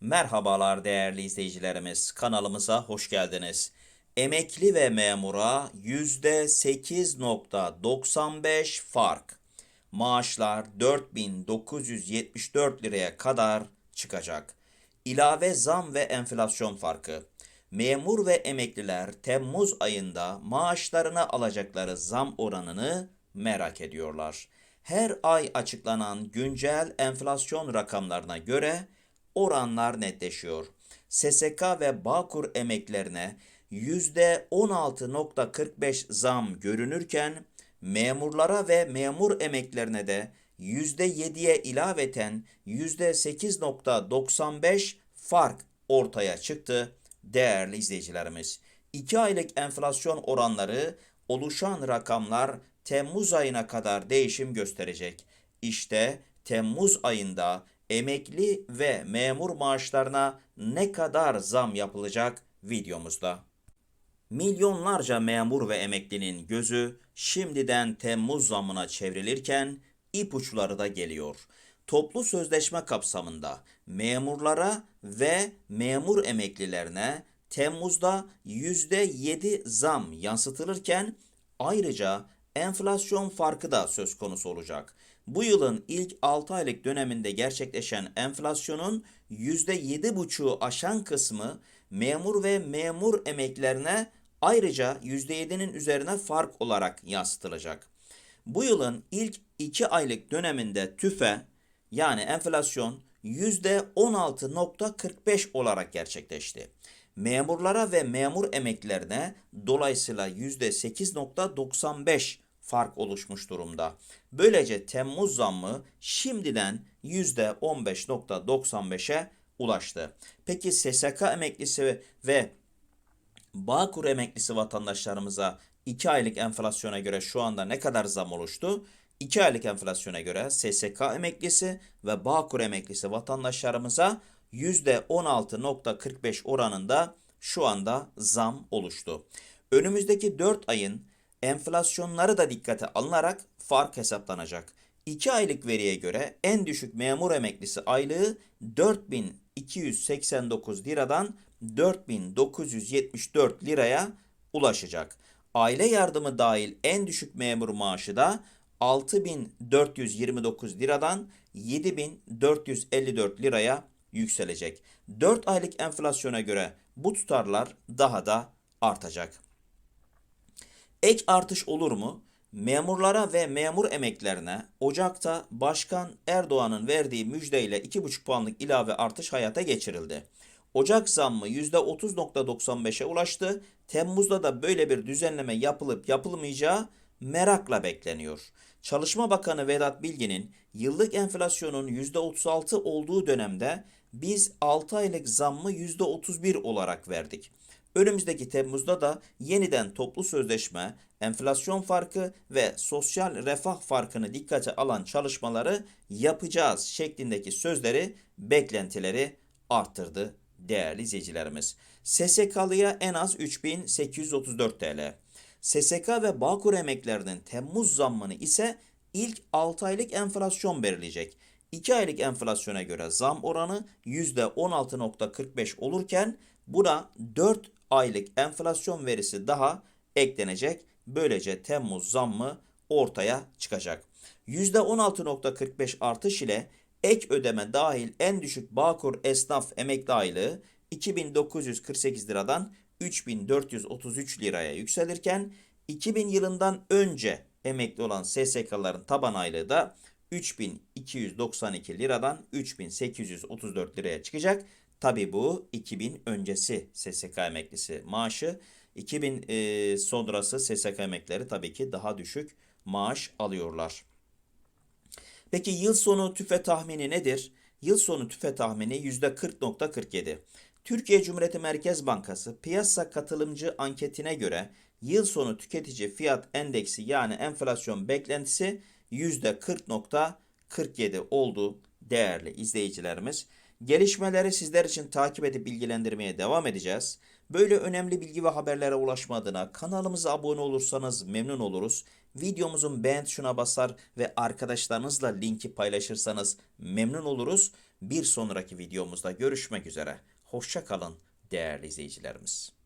Merhabalar değerli izleyicilerimiz. Kanalımıza hoş geldiniz. Emekli ve memura %8.95 fark. Maaşlar 4974 liraya kadar çıkacak. İlave zam ve enflasyon farkı. Memur ve emekliler Temmuz ayında maaşlarına alacakları zam oranını merak ediyorlar. Her ay açıklanan güncel enflasyon rakamlarına göre oranlar netleşiyor. SSK ve Bağkur emeklerine %16.45 zam görünürken memurlara ve memur emeklerine de %7'ye ilaveten %8.95 fark ortaya çıktı değerli izleyicilerimiz. 2 aylık enflasyon oranları oluşan rakamlar Temmuz ayına kadar değişim gösterecek. İşte Temmuz ayında emekli ve memur maaşlarına ne kadar zam yapılacak videomuzda. Milyonlarca memur ve emeklinin gözü şimdiden Temmuz zammına çevrilirken ipuçları da geliyor. Toplu sözleşme kapsamında memurlara ve memur emeklilerine Temmuz'da %7 zam yansıtılırken ayrıca enflasyon farkı da söz konusu olacak. Bu yılın ilk 6 aylık döneminde gerçekleşen enflasyonun %7,5'u aşan kısmı memur ve memur emeklerine ayrıca %7'nin üzerine fark olarak yansıtılacak. Bu yılın ilk 2 aylık döneminde tüfe yani enflasyon %16.45 olarak gerçekleşti. Memurlara ve memur emeklilerine dolayısıyla %8.95 fark oluşmuş durumda. Böylece Temmuz zammı şimdiden %15.95'e ulaştı. Peki SSK emeklisi ve Bağkur emeklisi vatandaşlarımıza 2 aylık enflasyona göre şu anda ne kadar zam oluştu? 2 aylık enflasyona göre SSK emeklisi ve Bağkur emeklisi vatandaşlarımıza %16.45 oranında şu anda zam oluştu. Önümüzdeki 4 ayın enflasyonları da dikkate alınarak fark hesaplanacak. 2 aylık veriye göre en düşük memur emeklisi aylığı 4289 liradan 4974 liraya ulaşacak. Aile yardımı dahil en düşük memur maaşı da 6429 liradan 7454 liraya yükselecek. 4 aylık enflasyona göre bu tutarlar daha da artacak. Ek artış olur mu? Memurlara ve memur emeklerine Ocak'ta Başkan Erdoğan'ın verdiği müjdeyle 2,5 puanlık ilave artış hayata geçirildi. Ocak zammı %30.95'e ulaştı. Temmuz'da da böyle bir düzenleme yapılıp yapılmayacağı merakla bekleniyor. Çalışma Bakanı Vedat Bilgin'in yıllık enflasyonun %36 olduğu dönemde biz 6 aylık zammı %31 olarak verdik. Önümüzdeki Temmuz'da da yeniden toplu sözleşme, enflasyon farkı ve sosyal refah farkını dikkate alan çalışmaları yapacağız şeklindeki sözleri, beklentileri arttırdı değerli izleyicilerimiz. SSK'lıya en az 3834 TL. SSK ve Bağkur emeklerinin Temmuz zammını ise ilk 6 aylık enflasyon belirleyecek. 2 aylık enflasyona göre zam oranı %16.45 olurken buna 4 aylık enflasyon verisi daha eklenecek. Böylece Temmuz zammı ortaya çıkacak. %16.45 artış ile ek ödeme dahil en düşük Bağkur esnaf emekli aylığı 2948 liradan 3433 liraya yükselirken 2000 yılından önce emekli olan SSK'ların taban aylığı da 3292 liradan 3834 liraya çıkacak. Tabi bu 2000 öncesi SSK emeklisi maaşı. 2000 e, sonrası SSK emekleri tabii ki daha düşük maaş alıyorlar. Peki yıl sonu tüfe tahmini nedir? Yıl sonu tüfe tahmini %40.47. Türkiye Cumhuriyeti Merkez Bankası piyasa katılımcı anketine göre yıl sonu tüketici fiyat endeksi yani enflasyon beklentisi %40.47 oldu değerli izleyicilerimiz. Gelişmeleri sizler için takip edip bilgilendirmeye devam edeceğiz. Böyle önemli bilgi ve haberlere ulaşma adına kanalımıza abone olursanız memnun oluruz. Videomuzun beğen tuşuna basar ve arkadaşlarınızla linki paylaşırsanız memnun oluruz. Bir sonraki videomuzda görüşmek üzere. Hoşça kalın değerli izleyicilerimiz.